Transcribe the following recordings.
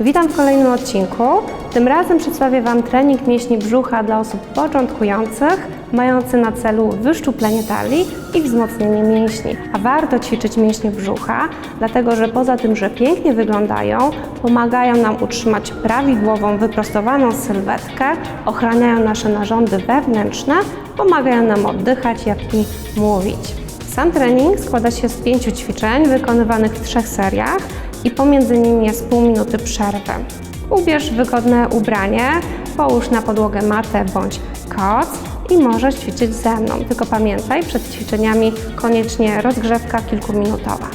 Witam w kolejnym odcinku. Tym razem przedstawię Wam trening mięśni brzucha dla osób początkujących, mający na celu wyszczuplenie talii i wzmocnienie mięśni. A warto ćwiczyć mięśnie brzucha, dlatego że poza tym, że pięknie wyglądają, pomagają nam utrzymać prawidłową, wyprostowaną sylwetkę, ochraniają nasze narządy wewnętrzne, pomagają nam oddychać, jak i mówić. Sam trening składa się z pięciu ćwiczeń wykonywanych w trzech seriach i pomiędzy nimi jest pół minuty przerwy. Ubierz wygodne ubranie, połóż na podłogę matę bądź koc i możesz ćwiczyć ze mną. Tylko pamiętaj, przed ćwiczeniami koniecznie rozgrzewka kilkuminutowa.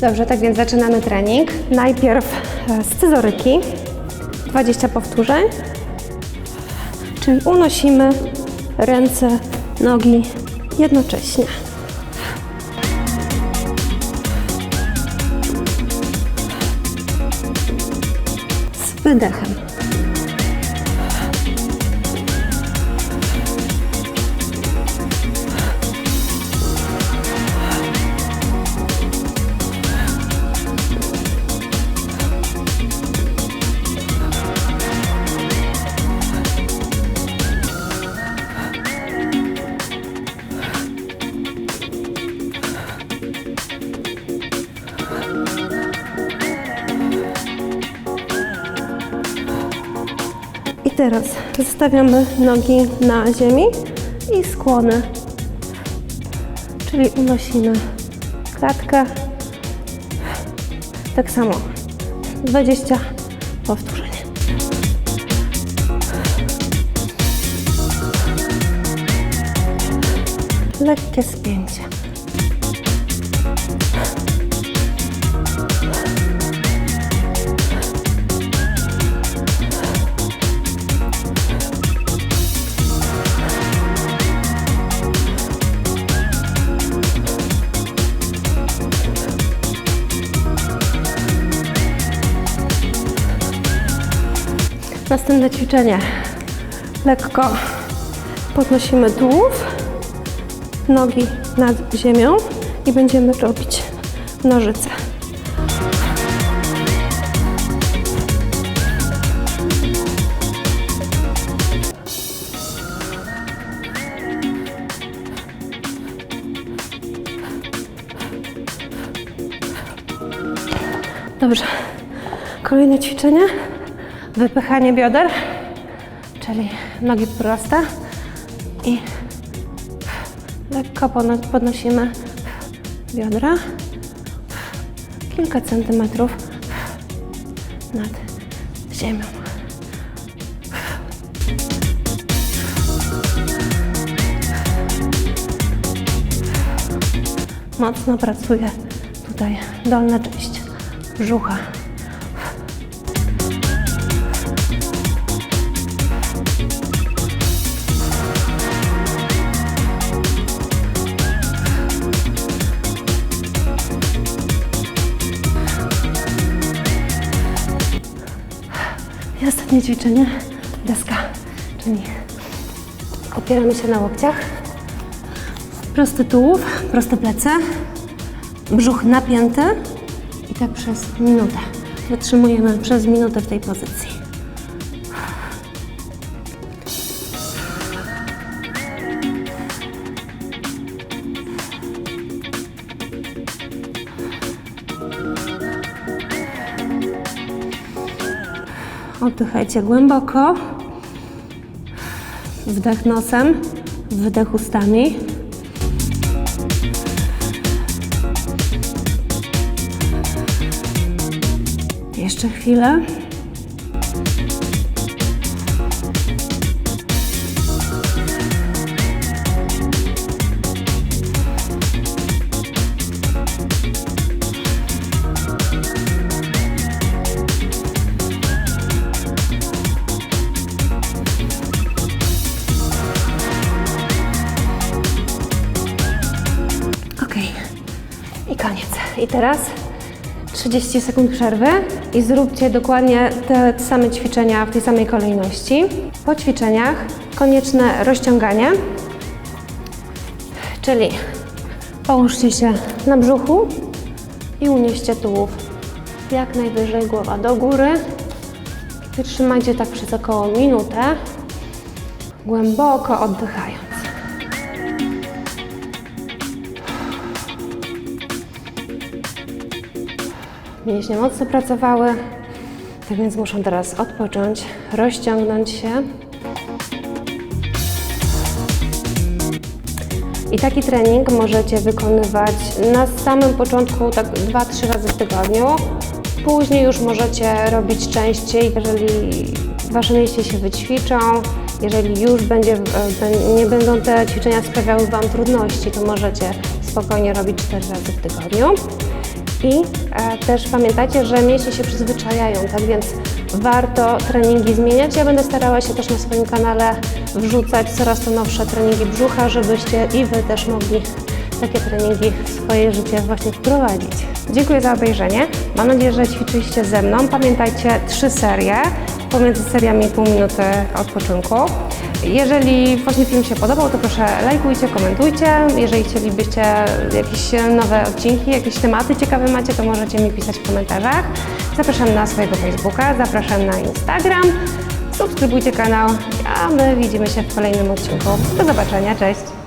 Dobrze, tak więc zaczynamy trening. Najpierw e, scyzoryki, 20 powtórzeń, czyli unosimy ręce, nogi jednocześnie. Z wydechem. I teraz zostawiamy nogi na ziemi i skłony. Czyli unosimy klatkę. Tak samo. 20 powtórzeń. Lekkie spięcie. Następne ćwiczenie. Lekko podnosimy tułów, nogi nad ziemią i będziemy robić nożyce. Dobrze. Kolejne ćwiczenie. Wypychanie bioder, czyli nogi proste i lekko podnosimy biodra kilka centymetrów nad ziemią. Mocno pracuje tutaj dolna część brzucha. Ostatnie ćwiczenie, deska, czyli opieramy się na łokciach, prosty tułów, proste plecy, brzuch napięty. I tak przez minutę. Wytrzymujemy przez minutę w tej pozycji. Oddychajcie głęboko. Wdech nosem, wydech ustami. Jeszcze chwilę. I teraz 30 sekund przerwy i zróbcie dokładnie te same ćwiczenia w tej samej kolejności. Po ćwiczeniach konieczne rozciąganie, czyli połóżcie się na brzuchu i unieście tułów jak najwyżej, głowa do góry Wytrzymajcie tak przez około minutę, głęboko oddychając. Mięśnie mocno pracowały, tak więc muszą teraz odpocząć, rozciągnąć się. I taki trening możecie wykonywać na samym początku, tak 2-3 razy w tygodniu. Później już możecie robić częściej, jeżeli Wasze mięśnie się wyćwiczą, jeżeli już będzie, e, nie będą te ćwiczenia sprawiały Wam trudności, to możecie spokojnie robić 4 razy w tygodniu. I e, też pamiętajcie, że mięśnie się przyzwyczajają, tak więc warto treningi zmieniać. Ja będę starała się też na swoim kanale wrzucać coraz to nowsze treningi brzucha, żebyście i Wy też mogli takie treningi w swoje życie właśnie wprowadzić. Dziękuję za obejrzenie. Mam nadzieję, że ćwiczyliście ze mną. Pamiętajcie, trzy serie, pomiędzy seriami pół minuty odpoczynku. Jeżeli właśnie film się podobał, to proszę lajkujcie, komentujcie. Jeżeli chcielibyście jakieś nowe odcinki, jakieś tematy ciekawe macie, to możecie mi pisać w komentarzach. Zapraszam na swojego Facebooka, zapraszam na Instagram. Subskrybujcie kanał, a my widzimy się w kolejnym odcinku. Do zobaczenia, cześć!